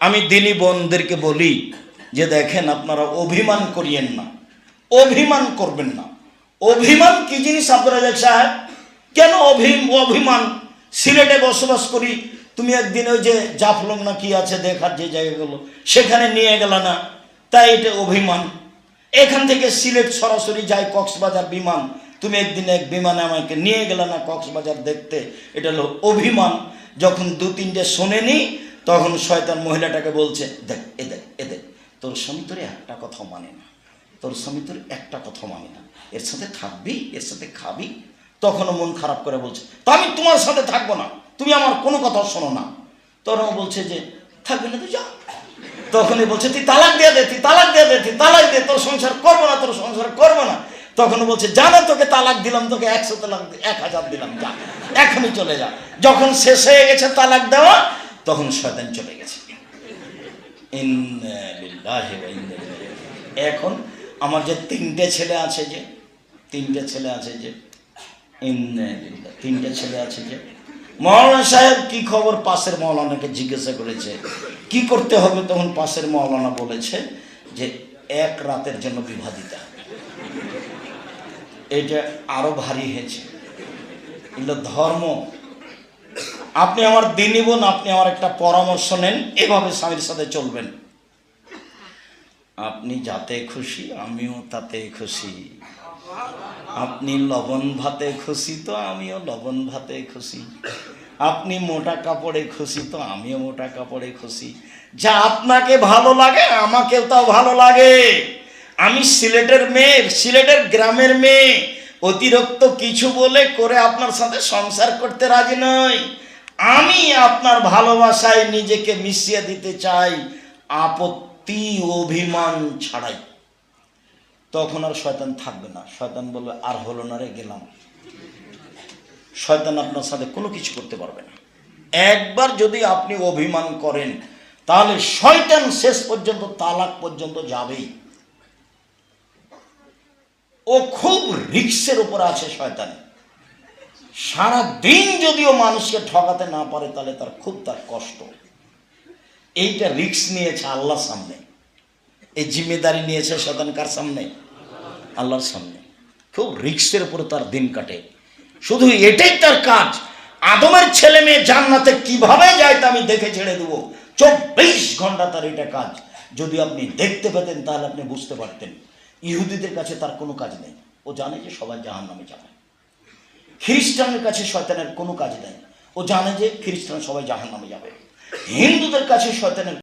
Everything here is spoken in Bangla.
আমি দিনী বোনদেরকে বলি যে দেখেন আপনারা অভিমান করিয়েন না। অভিমান করবেন না। অভিমান কি জিনিস আব্দুল রাজাক সাহেব? কেন অভি অভিমান? সিলেটে বসবাস করি, তুমি একদিন ওই যে জাফলং না কি আছে দেখার যে জায়গাগুলো, সেখানে নিয়ে গেল না। তাই এটা অভিমান। এখান থেকে সিলেট সরাসরি যায় কক্সবাজার বিমান। তুমি একদিন এক বিমানে আমাকে নিয়ে গেলে না কক্সবাজার দেখতে। এটা হলো অভিমান। যখন দু তিনটে শোনেনি তখন শয়তান মহিলাটাকে বলছে, দেখ, এ দেখ এ দেখ, তোর স্বামী তোর একটা কথা মানে না। তোর স্বামী তোর একটা কথা মানে না। এর সাথে থাকবি, এর সাথে খাবি। তখনও মন খারাপ করে বলছে, তা আমি তোমার সাথে থাকব না। তুমি আমার কোনো কথা শোনো না। তখন বলছে যে, থাকবে না তুই যা। তখনই বলছে, তুই তালাক দিয়ে দে, তুই তালাক দিয়ে দে, তুই তালাক দে, তোর সংসার করব না, তোর সংসার করব না। তখন বলছে জানা তোকে তালাক দিলাম, তোকে একশো তালাক এক হাজার দিলাম, যা। এখনই চলে যা। যখন শেষ হয়ে গেছে তালাক দেওয়া তখন শয়তান চলে গেছে। এখন আমার যে তিনটে ছেলে আছে যে, তিনটে ছেলে আছে যে তিনটে ছেলে আছে যে, মৌলানা সাহেব কি খবর পাশের মৌলানাকে জিজ্ঞাসা করেছে? কি করতে হবে? তখন পাশের মৌলানা বলেছে যে, এক রাতের জন্য বিবাহ দিতে এটা আরও ভারী হয়েছে। ধর্ম। আপনি আমার দিনী বোন আপনি আমার একটা পরামর্শ নেন, এভাবে স্বামীর সাথে চলবেন। আপনি যাতে খুশি, আমিও তাতে খুশি। আপনি লবণ ভাতে খুশি, তো আমিও লবণ ভাতে খুশি। আপনি মোটা কাপড়ে খুশি, তো আমিও মোটা কাপড়ে খুশি। যা আপনাকে ভালো লাগে, আমাকেও তাও ভালো লাগে। আমি সিলেটের মেয়ে, সিলেটের গ্রামের মেয়ে। অতিরিক্ত কিছু বলে করে আপনার সাথে সংসার করতে রাজি নই। আমি আপনার ভালোবাসায় নিজেকে মিশিয়ে দিতে চাই, আপত্তি অভিমান ছাড়াই। তখন আর শয়তান থাকবে না। শয়তান বলবে, আর হলো না রে, গেলাম। শয়তান আপনার সাথে কোনো কিছু করতে পারবে না। একবার যদি আপনি অভিমান করেন, তাহলে শয়তান শেষ পর্যন্ত, তালাক পর্যন্ত যাবেই। ও খুব রিক্সের উপর আছে শয়তান। সারা দিন যদিও মানুষকে ঠকাতে না পারে, তাহলে তার খুব তার কষ্ট। এইটা রিক্স নিয়েছে আল্লাহর সামনে। এই জিম্মেদারি নিয়েছে শয়তান সামনে? আল্লাহর সামনে। খুব রিক্সের উপর তার দিন কাটে। শুধু এটাই তার কাজ। আদমের ছেলে মেয়ে জান্নাতে কীভাবে যায় তা আমি দেখে ছেড়ে দেবো। চব্বিশ ঘণ্টা তার এটা কাজ। যদি আপনি দেখতে পেতেন, তাহলে আপনি বুঝতে পারতেন। ইহুদিদের কাছে তার কোনো কাজ নেই। ও জানে যে সবাই জাহান নামে যাবে। খ্রিস্টানের কাছে শয়তানের কোনো কাজ নেই। ও জানে যে খ্রিস্টান সবাই জাহান নামে যাবে। হিন্দুদের কাছে শয়তানের